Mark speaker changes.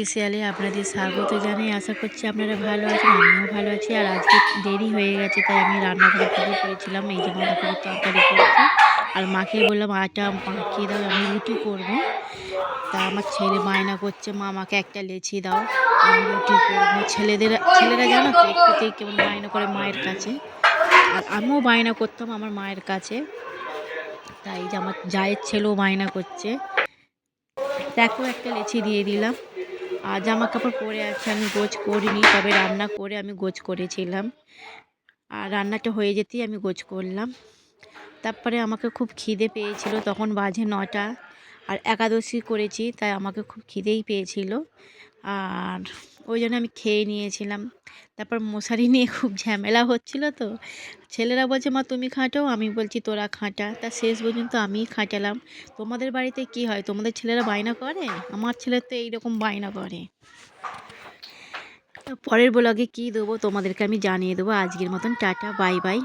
Speaker 1: অফিসিয়ালে আপনাদের স্বাগত জানাই। আশা করছি আপনারা ভালো আছেন, আমিও ভালো আছি। আর আজকে দেরি হয়ে গেছে, তাই আমি রান্নাঘরে পুজো করেছিলাম এই যে বাঁধাকপির তরকারি করছি। আর মাকে বললাম, আটা মাখিয়ে দাও, আমি রুটি করব। তা আমার ছেলে বায়না করছে, মা, আমাকে একটা লেচি দাও, আমি রুটি করব। ছেলেদের, ছেলেরা জানো তো কেমন বায়না করে মায়ের কাছে। আর আমিও বায়না করতাম আমার মায়ের কাছে। তাই যে আমার জায়ের ছেলেও বায়না করছে। দেখো, একটা লেচি দিয়ে দিলাম। জামা কাপড় পরে আছে, আমি গোছ করিনি, তবে রান্না করে আমি গোছ করেছিলাম। আর রান্নাটা হয়ে যেতেই আমি গোছ করলাম। তারপরে আমাকে খুব খিদে পেয়েছিল, তখন বাজে নটা আর একাদশী করেছি, তাই আমাকে খুব খিদেই পেয়েছিল। আর ওই জন্য আমি খেয়ে নিয়েছিলাম। তারপর মশারি নিয়ে খুব ঝামেলা হচ্ছিল তো। ছেলেরা বলছে, মা, তুমি খাটাও আমি বলছি, তোরা খাঁটা। তা শেষ পর্যন্ত আমিই খাটালাম। তোমাদের বাড়িতে কি হয়? তোমাদের ছেলেরা বায়না করে? আমার ছেলে তো এইরকম বায়না করে। পরের ব্লগে কী দেবো? তোমাদেরকে আমি জানিয়ে দেবো। আজকের মতন টাটা, বাই বাই।